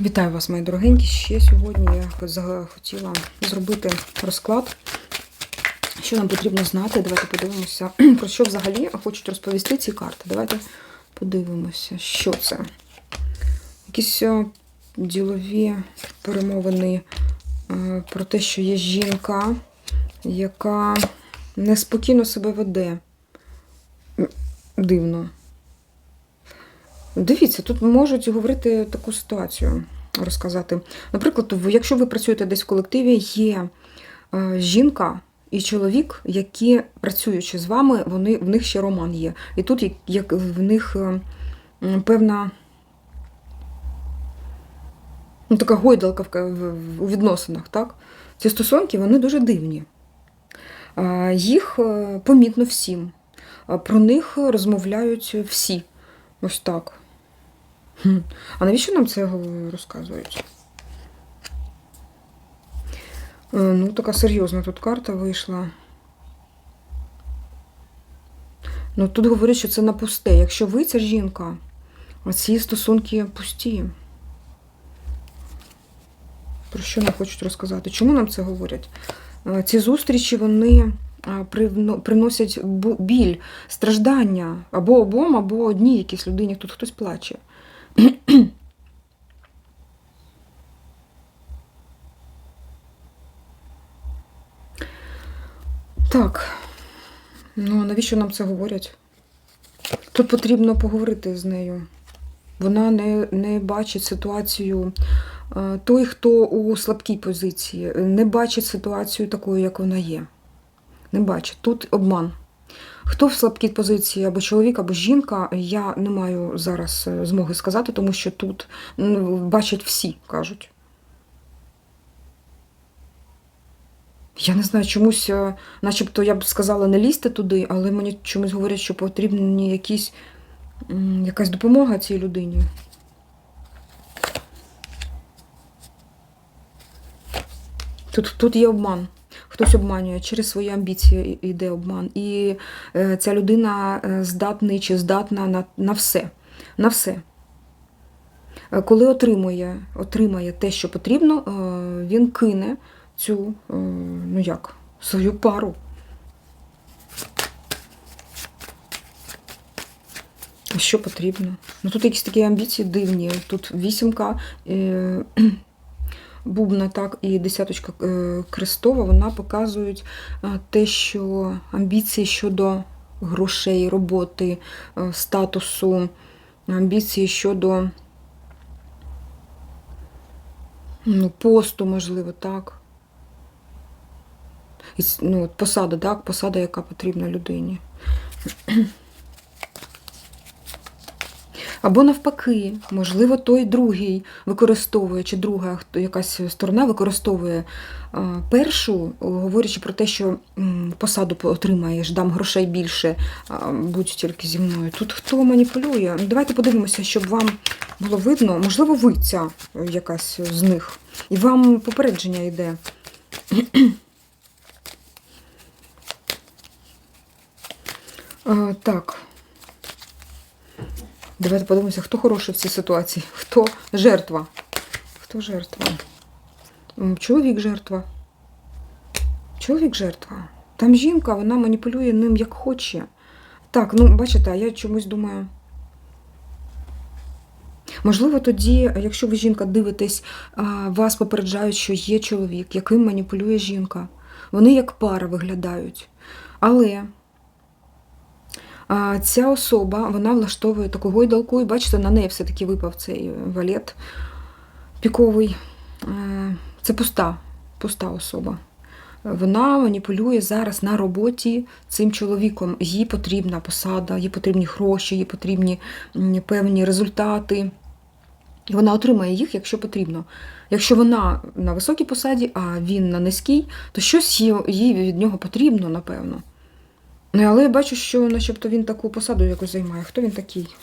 Вітаю вас, мої дорогенькі. Ще сьогодні я захотіла зробити розклад. Що нам потрібно знати? Давайте подивимося, про що взагалі хочуть розповісти ці карти. Давайте подивимося, що це. Якісь е, ділові перемовини е, про те, що є жінка, яка неспокійно себе веде. Дивно. Дивіться, тут можуть говорити таку ситуацію, розказати. Наприклад, якщо ви працюєте десь в колективі, є е, жінка і чоловік, які, працюючи з вами, вони, в них ще роман є. І тут як, в них е, певна ну, така гойдалка у відносинах. Так? Ці стосунки вони дуже дивні. Е, Їх помітно всім. Про них розмовляють всі. Ось так. А навіщо нам це розказують? Е, Ну, така серйозна тут карта вийшла. Ну, тут говорять, що це на пусте. Якщо ви ця жінка, а ці стосунки пусті. Про що нам хочуть розказати? Чому нам це говорять? Е, Ці зустрічі вони приносять біль, страждання або обом, або одній якійсь людині. Тут хтось плаче. Так. Ну, навіщо нам це говорять? Тут потрібно поговорити з нею. Вона не, не бачить ситуацію. е, Той, хто у слабкій позиції, не бачить ситуацію такою, як вона є. Не бачить. Тут обман. Хто в слабкій позиції, або чоловік, або жінка, я не маю зараз е, змоги сказати, тому що тут ну, бачать всі, кажуть. Я не знаю, чомусь, е, начебто я б сказала, не лізьте туди, але мені чомусь говорять, що потрібні якісь, якась допомога цій людині. Тут, тут є обман. Хтось обманює через свої амбіції йде обман. І е, ця людина е, здатний чи здатна на, на все. На все. Е, Коли отримує, отримає те, що потрібно, він кине цю, ну як, свою пару. Що потрібно? Ну тут якісь такі амбіції дивні. Тут вісімка бубна, так, і десяточка е, крестова, вона показують е, те, що амбіції щодо грошей, роботи, е, статусу, амбіції щодо ну, посту, можливо, так. Ну, посада, так, посада, яка потрібна людині. Або навпаки, можливо, той другий використовує, чи друга якась сторона використовує першу, говорячи про те, що посаду по- отримаєш, дам грошей більше, будь тільки зі мною. Тут хто маніпулює? Ну, Давайте подивимося, щоб вам було видно. Можливо, ви ця е, якась з них. І вам попередження йде. Так. Давайте подивимося, хто хороший в цій ситуації, хто жертва. Хто жертва? Чоловік жертва. Чоловік жертва. Там жінка, вона маніпулює ним як хоче. Так, ну бачите, я чомусь думаю. Можливо, тоді, якщо ви жінка дивитесь, вас попереджають, що є чоловік, яким маніпулює жінка. Вони як пара виглядають. Але ця особа вона влаштовує таку гойдалку, і бачите, на неї все-таки випав цей валет піковий. Е, Це пуста, пуста особа. Вона маніпулює зараз на роботі цим чоловіком. Їй потрібна посада, їй потрібні гроші, їй потрібні певні результати. І вона отримає їх, якщо потрібно. Якщо вона на високій посаді, а він на низькій, то щось їй їй від нього потрібно, напевно. Ну, Але я бачу, що начебто він таку посаду якось займає. Хто він такий?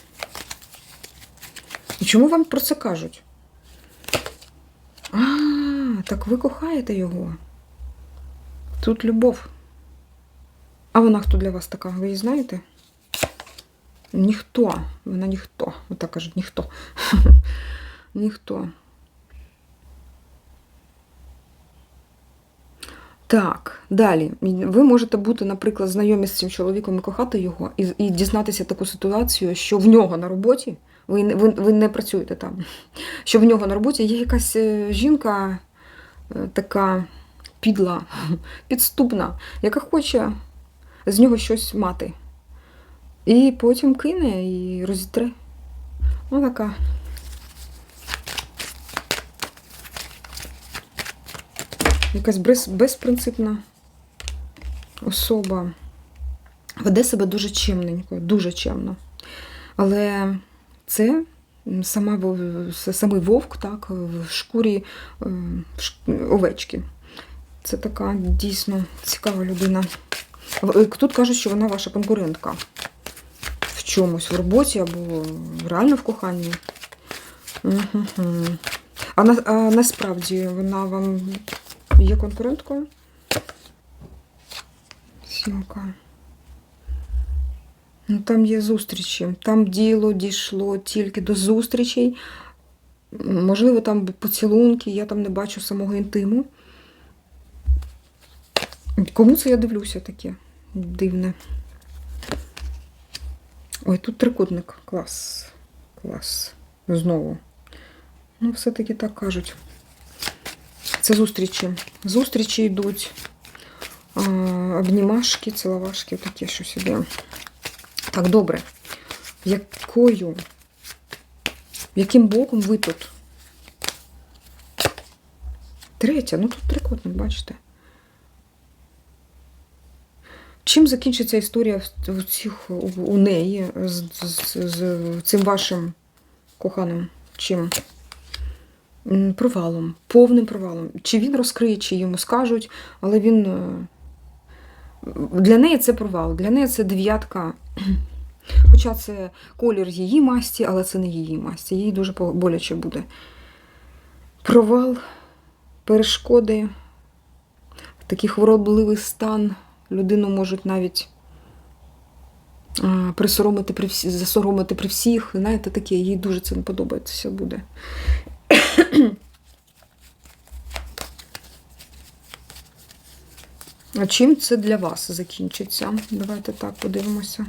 І чому вам про це кажуть? А, так ви кохаєте його. Тут любов. А вона хто для вас така? Ви її знаєте? Ніхто. Вона ніхто. Отак кажуть, ніхто. ніхто. Так, далі. Ви можете бути, наприклад, знайомі з цим чоловіком і кохати його, і, і дізнатися таку ситуацію, що в нього на роботі, ви, ви, ви не працюєте там, що в нього на роботі є якась е, жінка е, така підла, підступна, яка хоче з нього щось мати. І потім кине і розітре. Ну, така. Якась без, безпринципна особа. Веде себе дуже чемненько, дуже чемно. Але це сама, самий вовк, так, в шкурі е, овечки. Це така дійсно цікава людина. Е, Тут кажуть, що вона ваша конкурентка в чомусь, в роботі або реально в коханні. Мгм. А, на, а насправді вона вам є конкуренткою? Сімка. Ну, там є зустрічі. Там діло дійшло тільки до зустрічей. Можливо, там поцілунки, я там не бачу самого інтиму. Кому це я дивлюся таке? Дивне. Ой, тут трикутник. Клас. Клас. Знову. Ну, все-таки так кажуть. Це зустрічі. Зустрічі йдуть. Обнімашки, ціловашки, таке щось іде. Так, добре. Якою? Яким боком ви тут? Третя, ну тут трикутник, бачите. Чим закінчиться історія в цих, у, у неї з, з, з цим вашим коханим? Чим? Провалом, повним провалом. Чи він розкриє, чи йому скажуть, але він. е, Для неї це провал, для неї це дев'ятка. Хоча це колір її масті, але це не її масті. Їй дуже боляче буде. Провал, перешкоди, такий хворобливий стан. Людину можуть навіть присоромити при всі, засоромити при всіх. Знаєте, таке, їй дуже це не подобається буде. А чим це для вас закінчиться? Давайте так подивимося.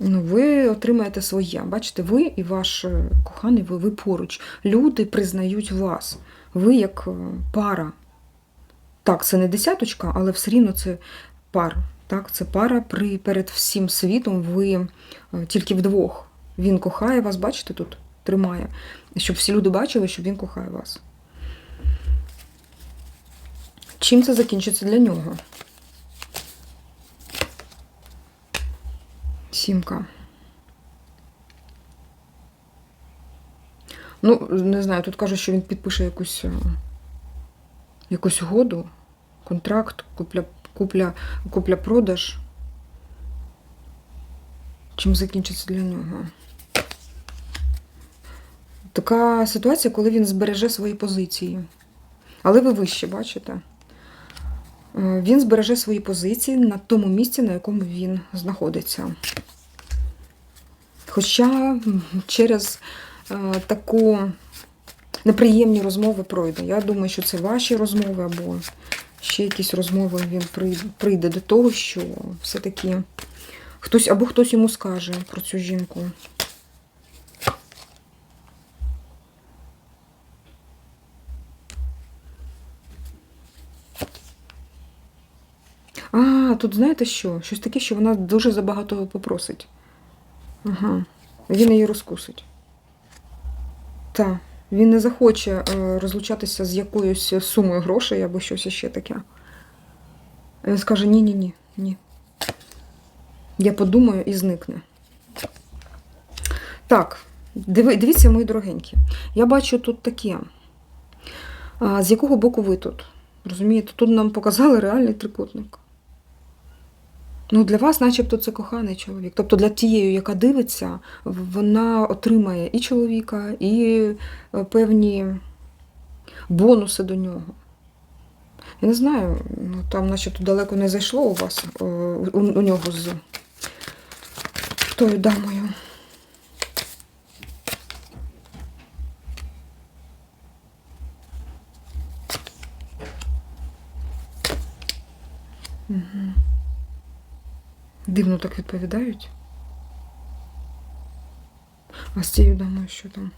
Ну, ви отримаєте своє. Бачите, ви і ваш е, коханий, ви, ви поруч. Люди признають вас. Ви як е, пара. Так, це не десяточка, але все рівно це пара. Так, це пара при, перед всім світом. Ви е, тільки вдвох. Він кохає вас, бачите, тут тримає. Щоб всі люди бачили, що він кохає вас. Чим це закінчиться для нього? Сімка. Ну, не знаю, тут кажуть, що він підпише якусь, е, якусь угоду, контракт, купля, купля, купля-продаж. Чим закінчиться для нього? Така ситуація, коли він збереже свої позиції. Але ви вище, бачите? Е, Він збереже свої позиції на тому місці, на якому він знаходиться. Хоча через е, таку неприємні розмови пройде. Я думаю, що це ваші розмови або ще якісь розмови він прийде, до того, що все-таки хтось або хтось йому скаже про цю жінку. А, тут знаєте що? Щось таке, що вона дуже забагато попросить. Ага. Він її розкусить. Так. Він не захоче е, розлучатися з якоюсь сумою грошей або щось ще таке. Він скаже: ні-ні ні, ні. Я подумаю і зникне. Так, дивіться, мої дорогенькі. Я бачу тут таке. З якого боку ви тут? Розумієте, тут нам показали реальний трикутник. Ну, для вас, начебто, це коханий чоловік. Тобто для тієї, яка дивиться, вона отримає і чоловіка, і е, певні бонуси до нього. Я не знаю, ну там, начебто, далеко не зайшло у вас, е, у, у нього з тою дамою. Дивно так відповідають. А з цією дамою що там?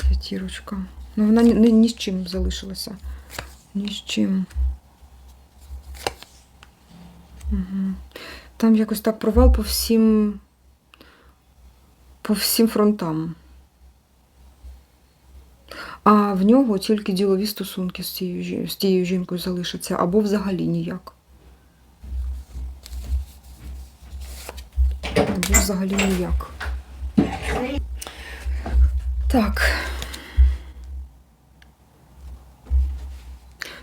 П'ятірочка. Ну вона ні, ні, ні з чим залишилася. Ні з чим. Угу. Там якось так провал по всім. по всім фронтам. А в нього тільки ділові стосунки з тією, жі- з тією жінкою залишаться, або взагалі ніяк. Або взагалі ніяк. Так.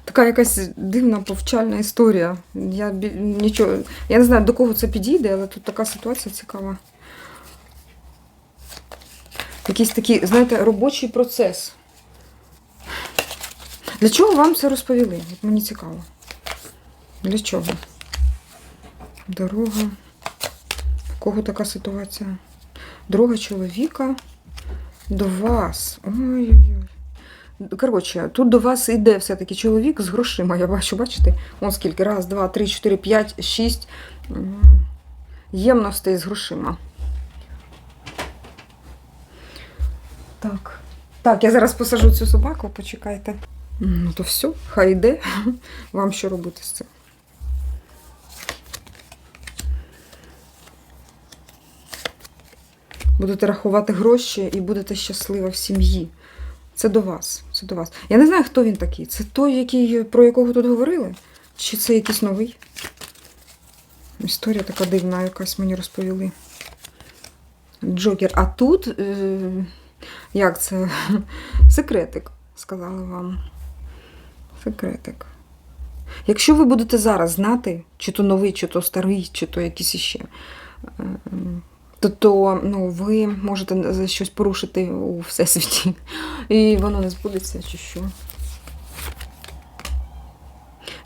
Така якась дивна повчальна історія. Я нічого. Я не знаю, до кого це підійде, але тут така ситуація цікава. Якийсь такий, знаєте, робочий процес. Для чого вам це розповіли? Мені цікаво. Для чого? Дорога. Кого така ситуація? Дорога чоловіка до вас. Ой-ой-ой. Коротше, тут до вас йде все-таки чоловік з грошима. Я бачу, бачите? Вон скільки. Раз, два, три, чотири, п'ять, шість ємностей з грошима. Так. Так, я зараз посажу цю собаку, почекайте. Ну то все, хай йде. Вам що робити з цим? Будете рахувати гроші і будете щаслива в сім'ї. Це до вас. Це до вас. Я не знаю, хто він такий. Це той, який, про якого тут говорили? Чи це якийсь новий? Історія така дивна, якась мені розповіли. Джокер. А тут, е, як це? Секретик, сказали вам. Секретик. Якщо ви будете зараз знати, чи то новий, чи то старий, чи то якийсь іще, е, то, то ну, ви можете за щось порушити у всесвіті. І воно не збудеться, чи що.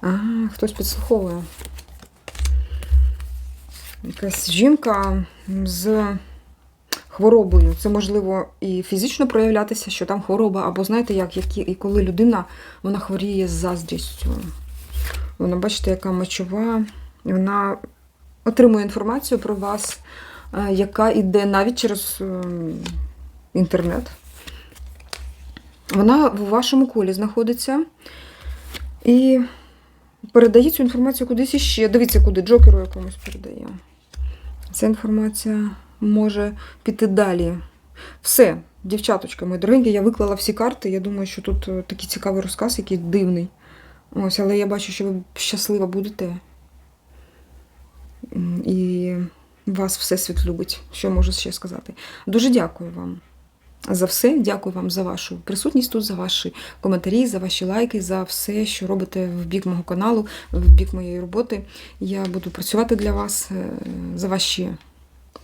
А, хтось підслуховує. Якась жінка з хворобою. Це можливо і фізично проявлятися, що там хвороба, або знаєте, як, які, і коли людина вона хворіє з заздрістю. Вона, бачите, яка мочова, і вона отримує інформацію про вас, яка йде навіть через е, інтернет. Вона в вашому колі знаходиться і передає цю інформацію кудись іще. Дивіться, куди джокеру якомусь передає. Ця інформація може піти далі. Все, дівчаточка, мої дорогенькі, я виклала всі карти. Я думаю, що тут е, такий цікавий розказ, який дивний. Ось, але я бачу, що ви щаслива будете. І вас Всесвіт любить. Що можу ще сказати? Дуже дякую вам за все. Дякую вам за вашу присутність тут, за ваші коментарі, за ваші лайки, за все, що робите в бік мого каналу, в бік моєї роботи. Я буду працювати для вас е, за ваші.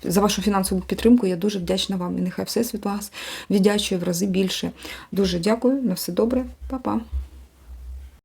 За вашу фінансову підтримку я дуже вдячна вам. І нехай Всесвіт вас віддячує в рази більше. Дуже дякую. На все добре. Па-па.